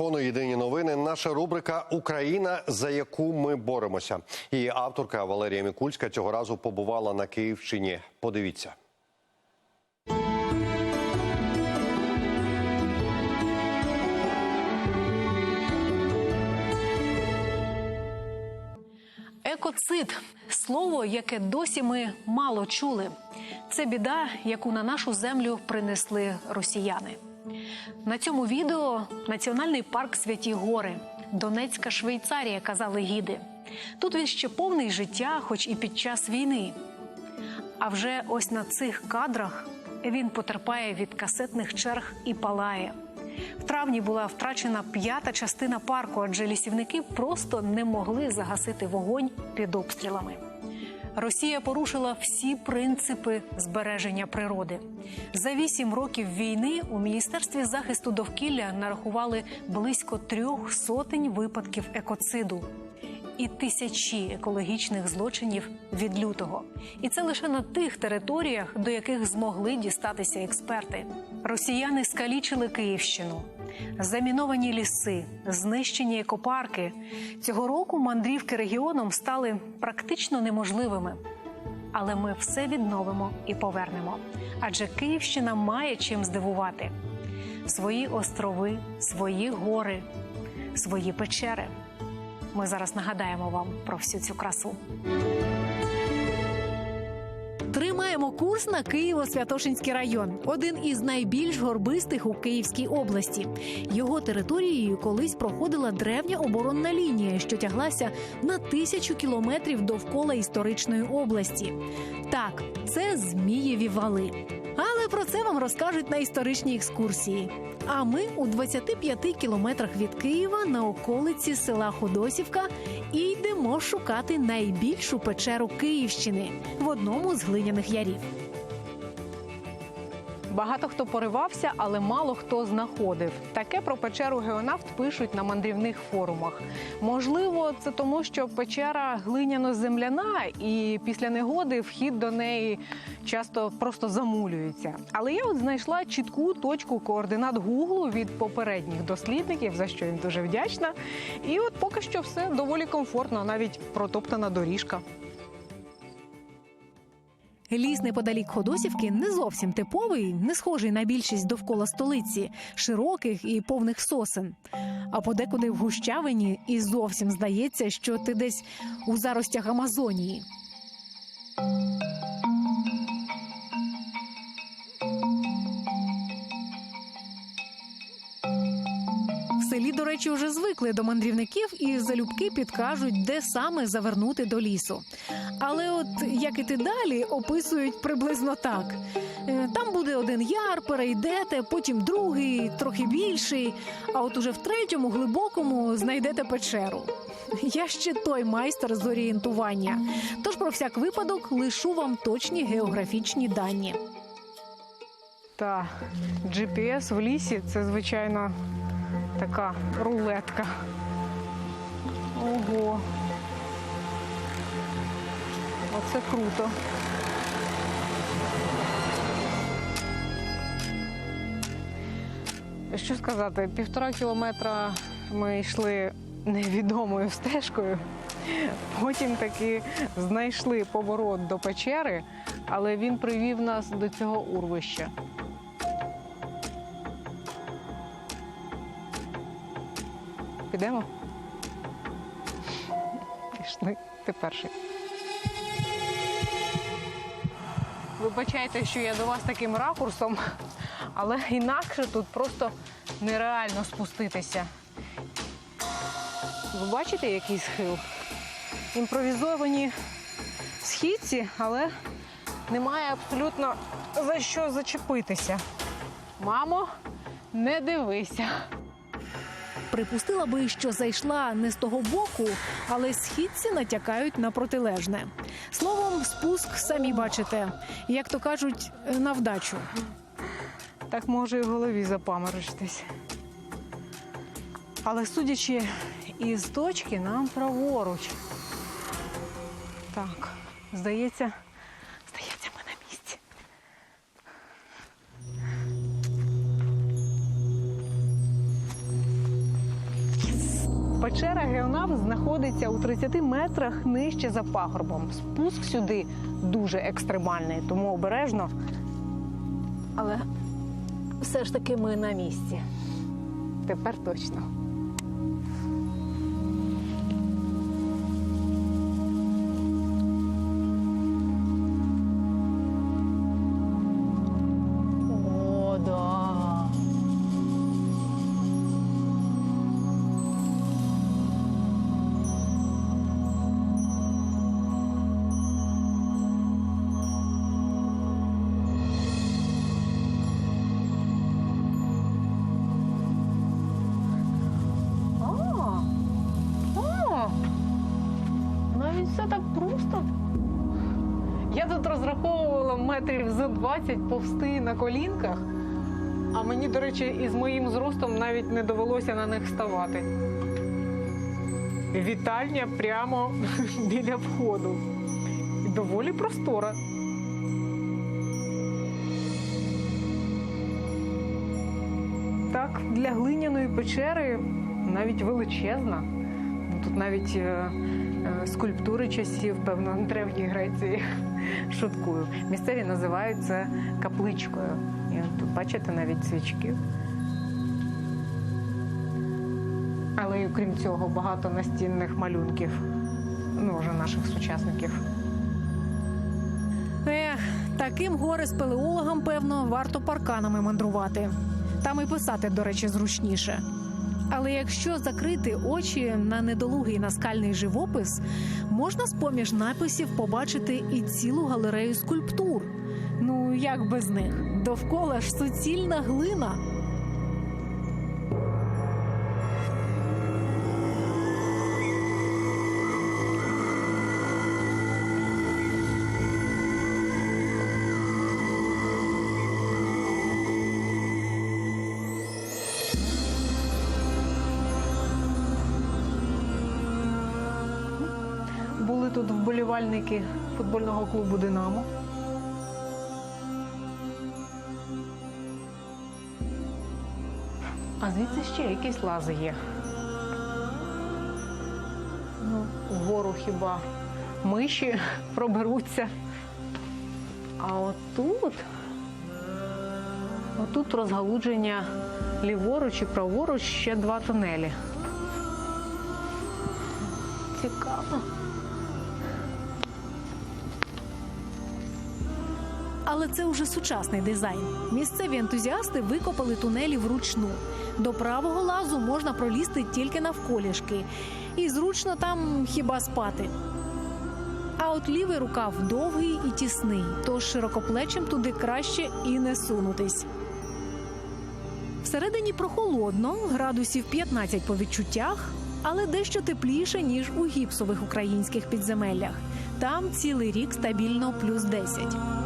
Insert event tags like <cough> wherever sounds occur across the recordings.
марафону Єдині новини. Наша рубрика Україна, за яку ми боремося. Її авторка Валерія Мікульська цього разу побувала на Київщині. Подивіться. Екоцид слово, яке досі ми мало чули. Це біда, яку на нашу землю принесли росіяни. На цьому відео національний парк Святі Гори, Донецька Швейцарія, казали гіди. Тут він ще повний життя, хоч і під час війни. А вже ось на цих кадрах він потерпає від касетних черг і палає. В травні була втрачена п'ята частина парку, адже лісівники просто не могли загасити вогонь під обстрілами. Росія порушила всі принципи збереження природи. За вісім років війни у міністерстві захисту довкілля нарахували близько трьох сотень випадків екоциду і тисячі екологічних злочинів від лютого. І це лише на тих територіях, до яких змогли дістатися експерти. Росіяни скалічили Київщину, заміновані ліси, знищені екопарки. Цього року мандрівки регіоном стали практично неможливими. Але ми все відновимо і повернемо. Адже Київщина має чим здивувати: свої острови, свої гори, свої печери. Ми зараз нагадаємо вам про всю цю красу. Тримаємо курс на Києво-Святошинський район, один із найбільш горбистих у Київській області. Його територією колись проходила древня оборонна лінія, що тяглася на тисячу кілометрів довкола історичної області. Так, це Змієві вали. Але про це вам розкажуть на історичній екскурсії. А ми у 25 кілометрах від Києва на околиці села Ходосівка і йдемо шукати найбільшу печеру Київщини в одному з глиняних ярів. Багато хто поривався, але мало хто знаходив. Таке про печеру геонавт пишуть на мандрівних форумах. Можливо, це тому, що печера глиняно-земляна, і після негоди вхід до неї часто просто замулюється. Але я от знайшла чітку точку координат Гуглу від попередніх дослідників, за що їм дуже вдячна. І от поки що все доволі комфортно, навіть протоптана доріжка. Ліс неподалік Ходосівки не зовсім типовий, не схожий на більшість довкола столиці, широких і повних сосен. А подекуди в гущавині і зовсім здається, що ти десь у заростях Амазонії. Селі, до речі, вже звикли до мандрівників і залюбки підкажуть, де саме завернути до лісу. Але от як іти далі, описують приблизно так: Е, там буде один яр, перейдете, потім другий, трохи більший. А от уже в третьому, глибокому, знайдете печеру. Я ще той майстер з орієнтування. Тож про всяк випадок лишу вам точні географічні дані. Та GPS в лісі це звичайно така рулетка. Ого. Оце круто. Що сказати, півтора кілометра ми йшли невідомою стежкою. Потім таки знайшли поворот до печери, але він привів нас до цього урвища. Підемо? Пішли. Ти перший. Вибачайте, що я до вас таким ракурсом, але інакше тут просто нереально спуститися. Ви бачите, який схил? Імпровізовані східці, але немає абсолютно за що зачепитися. Мамо, не дивися. Припустила би, що зайшла не з того боку, але східці натякають на протилежне. Словом, спуск самі бачите, як то кажуть, на вдачу. Так може і в голові запаморочитись. Але судячи із точки, нам праворуч. Так, здається, Знаходиться у 30 метрах нижче за пагорбом. Спуск сюди дуже екстремальний, тому обережно. Але все ж таки ми на місці. Тепер точно. Все так просто. Я тут розраховувала метрів за 20 повсти на колінках, а мені, до речі, із моїм зростом навіть не довелося на них ставати. Вітальня прямо <laughs> біля входу. Доволі простора. Так, для глиняної печери навіть величезна. Тут навіть е, скульптури часів, певно, Древньої Греції. <laughs> Шуткую. Місцеві називають це капличкою. І от тут бачите навіть свічки. Але і крім цього, багато настінних малюнків. Ну, вже наших сучасників. Ех, таким горе спелеологам, певно, варто парканами мандрувати. Там і писати, до речі, зручніше. Але якщо закрити очі на недолугий наскальний живопис, можна з поміж написів побачити і цілу галерею скульптур. Ну як без них? Довкола ж суцільна глина. Вболівальники футбольного клубу Динамо. А звідси ще якісь лази є. Ну, вгору хіба миші <laughs> проберуться. А отут, отут розгалудження ліворуч і праворуч ще два тунелі. Цікаво. Але це уже сучасний дизайн. Місцеві ентузіасти викопали тунелі вручну. До правого лазу можна пролізти тільки навколішки, і зручно там хіба спати. А от лівий рукав довгий і тісний, тож широкоплечим туди краще і не сунутись. Всередині прохолодно, градусів 15 по відчуттях, але дещо тепліше, ніж у гіпсових українських підземеллях. Там цілий рік стабільно плюс 10.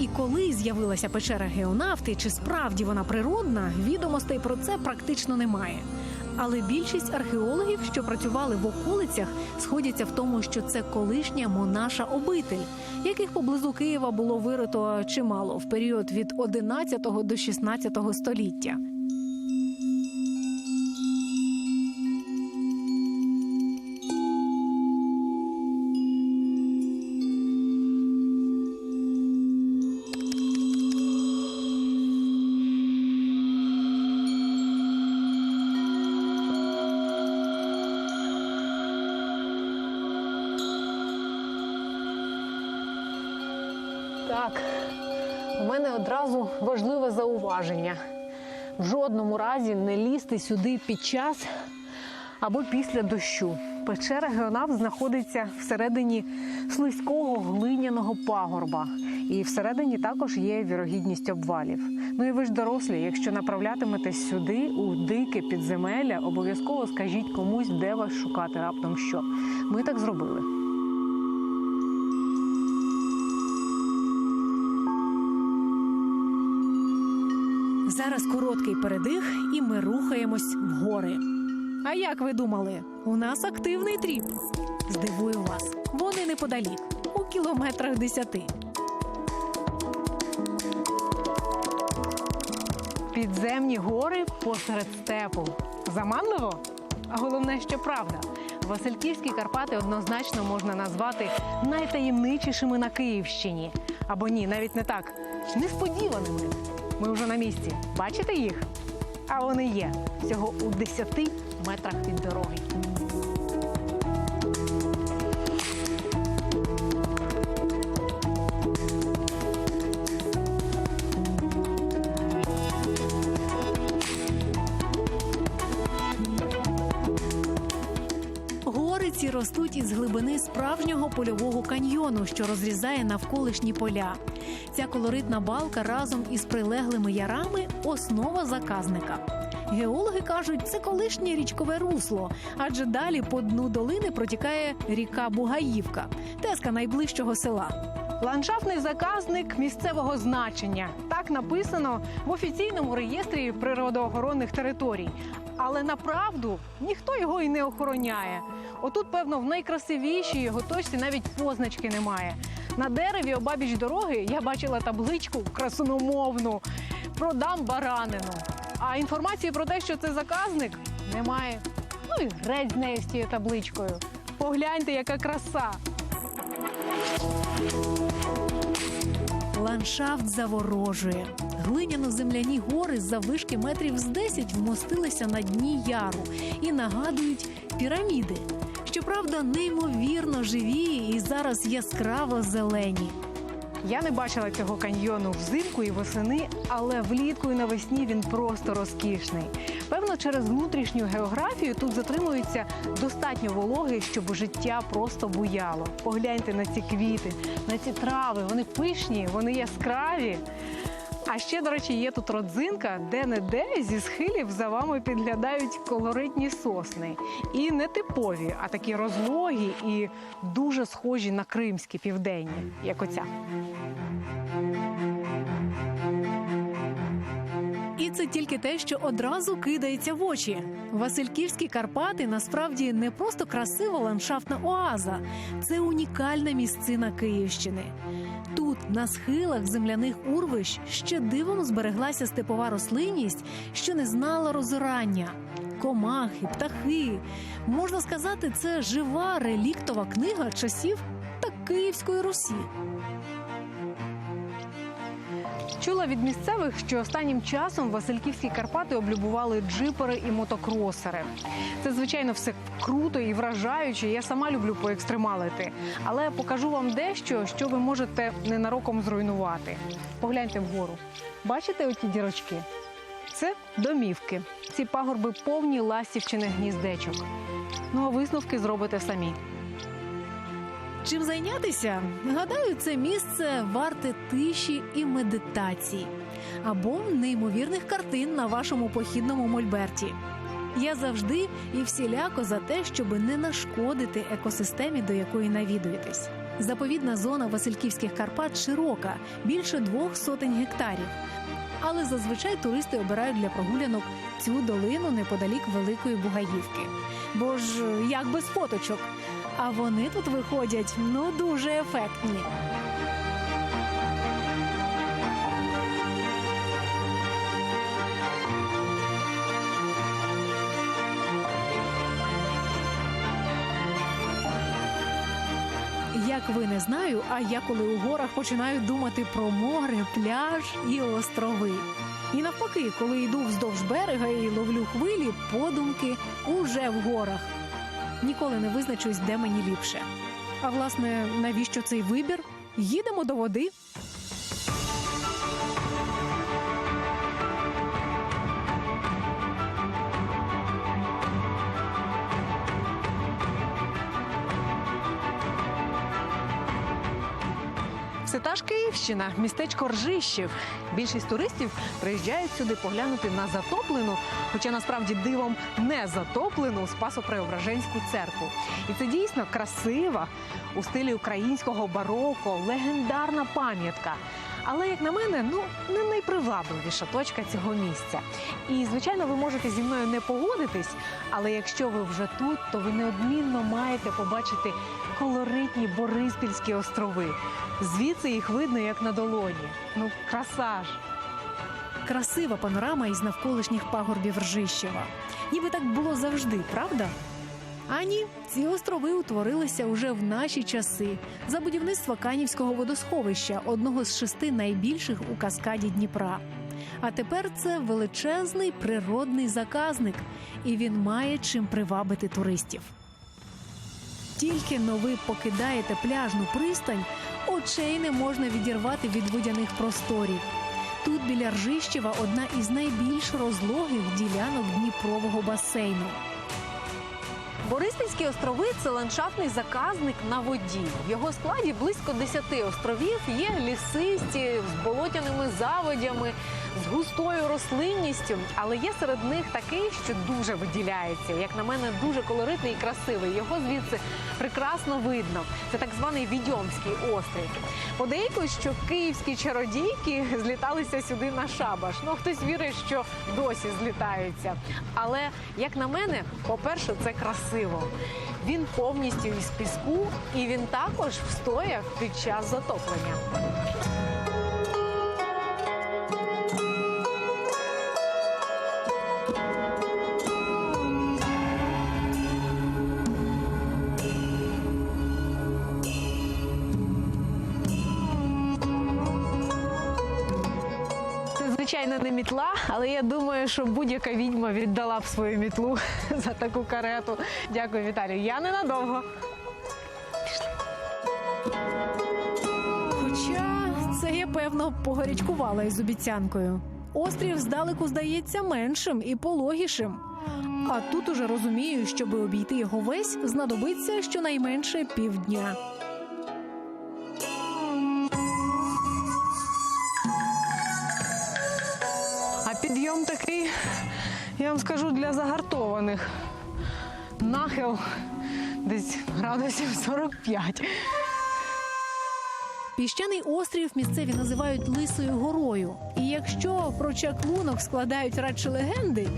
І коли з'явилася печера геонавти, чи справді вона природна, відомостей про це практично немає. Але більшість археологів, що працювали в околицях, сходяться в тому, що це колишня монаша обитель, яких поблизу Києва було вирито чимало в період від 11 до 16 століття. Важливе зауваження. В жодному разі не лізти сюди під час або після дощу. Печера Геонав знаходиться всередині слизького глиняного пагорба. І всередині також є вірогідність обвалів. Ну і ви ж дорослі, якщо направлятиметесь сюди, у дике підземелля, обов'язково скажіть комусь, де вас шукати раптом що. Ми так зробили. Зараз короткий передих, і ми рухаємось в гори. А як ви думали, у нас активний тріп? Здивую вас, вони неподалік, у кілометрах десяти. Підземні гори посеред степу. Заманливо? А головне, що правда. Васильківські Карпати однозначно можна назвати найтаємничішими на Київщині. Або ні, навіть не так несподіваними. Ми вже на місці. Бачите їх? А вони є всього у 10 метрах від дороги. Гори ці ростуть із глибини справжнього польового каньйону, що розрізає навколишні поля. Ця колоритна балка разом із прилеглими ярами основа заказника. Геологи кажуть, це колишнє річкове русло, адже далі по дну долини протікає ріка Бугаївка, теска найближчого села. Ландшафтний заказник місцевого значення так написано в офіційному реєстрі природоохоронних територій. Але направду ніхто його і не охороняє. Отут, певно, в найкрасивішій його точці навіть позначки немає. На дереві обабіч дороги я бачила табличку красуномовну продам баранину. А інформації про те, що це заказник, немає. Ну і греть з нею з тією табличкою. Погляньте, яка краса. Ландшафт заворожує. Глиняно-земляні гори за вишки метрів з 10 вмостилися на дні яру і нагадують піраміди. Щоправда, неймовірно живі і зараз яскраво зелені. Я не бачила цього каньйону взимку і восени, але влітку і навесні він просто розкішний. Певно, через внутрішню географію тут затримується достатньо вологи, щоб життя просто буяло. Погляньте на ці квіти, на ці трави. Вони пишні, вони яскраві. А ще, до речі, є тут родзинка, де-не-де зі схилів за вами підглядають колоритні сосни. І не типові, а такі розлогі і дуже схожі на кримські південні, як оця. Це тільки те, що одразу кидається в очі. Васильківські Карпати насправді не просто красива ландшафтна оаза, це унікальна місцина Київщини. Тут, на схилах земляних урвищ, ще дивом збереглася степова рослинність, що не знала розорання. Комахи, птахи. Можна сказати, це жива реліктова книга часів та Київської Русі. Чула від місцевих, що останнім часом Васильківські Карпати облюбували джипери і мотокросери. Це звичайно все круто і вражаюче. Я сама люблю поекстремалити. Але покажу вам дещо, що ви можете ненароком зруйнувати. Погляньте вгору. Бачите оті дірочки? Це домівки. Ці пагорби повні ластівчиних гніздечок. Ну а висновки зробите самі. Чим зайнятися? Гадаю, це місце варте тиші і медитації або неймовірних картин на вашому похідному мольберті. Я завжди і всіляко за те, щоб не нашкодити екосистемі, до якої навідуєтесь. Заповідна зона Васильківських Карпат широка, більше двох сотень гектарів. Але зазвичай туристи обирають для прогулянок цю долину неподалік Великої Бугаївки. Бо ж як без фоточок? А вони тут виходять ну дуже ефектні. Як ви не знаю, а я коли у горах починаю думати про море, пляж і острови. І навпаки, коли йду вздовж берега і ловлю хвилі, подумки уже в горах. Ніколи не визначусь, де мені ліпше. А власне, навіщо цей вибір? Їдемо до води. Та містечко Ржищів. Більшість туристів приїжджають сюди поглянути на затоплену, хоча насправді дивом не затоплену Спасо-Преображенську церкву. І це дійсно красива у стилі українського бароко, легендарна пам'ятка. Але як на мене, ну не найпривабливіша точка цього місця. І звичайно, ви можете зі мною не погодитись, але якщо ви вже тут, то ви неодмінно маєте побачити колоритні Бориспільські острови. Звідси їх видно як на долоні. Ну, краса ж. красива панорама із навколишніх пагорбів Ржищева. Ніби так було завжди, правда? А ні, ці острови утворилися уже в наші часи за будівництва Канівського водосховища, одного з шести найбільших у каскаді Дніпра. А тепер це величезний природний заказник, і він має чим привабити туристів. Тільки но ви покидаєте пляжну пристань, очей не можна відірвати від водяних просторів. Тут біля Ржищева одна із найбільш розлогих ділянок Дніпрового басейну. Бориспільські острови це ландшафтний заказник на воді. В його складі близько 10 островів є лісисті з болотяними заводями, з густою рослинністю, але є серед них такий, що дуже виділяється. Як на мене, дуже колоритний і красивий. Його звідси прекрасно видно. Це так званий Відьомський острів. Подейкують, що київські чародійки зліталися сюди на шабаш. Ну хтось вірить, що досі злітаються. Але як на мене, по-перше, це красиво. Він повністю із піску, і він також встояв під час затоплення. Звичайно не мітла, але я думаю, що будь-яка відьма віддала б свою мітлу <laughs> за таку карету. Дякую, Віталію. Я ненадовго. Хоча це я певно погарячкувала із обіцянкою. Острів здалеку здається меншим і пологішим. А тут уже розумію, щоб обійти його весь, знадобиться щонайменше півдня. Я вам скажу, для загартованих. Нахил десь градусів 45. Піщаний острів місцеві називають Лисою горою. І якщо про чаклунок складають радше легенди,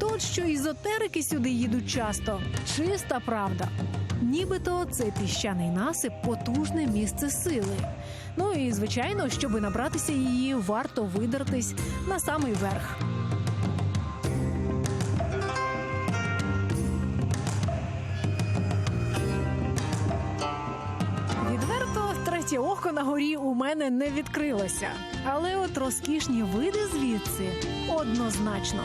то от що ізотерики сюди їдуть часто чиста правда. Нібито цей піщаний насип потужне місце сили. Ну і звичайно, щоби набратися її, варто видертись на самий верх. Око на горі у мене не відкрилося. Але от розкішні види звідси однозначно.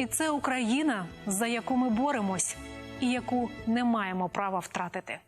І це Україна, за яку ми боремось, і яку не маємо права втратити.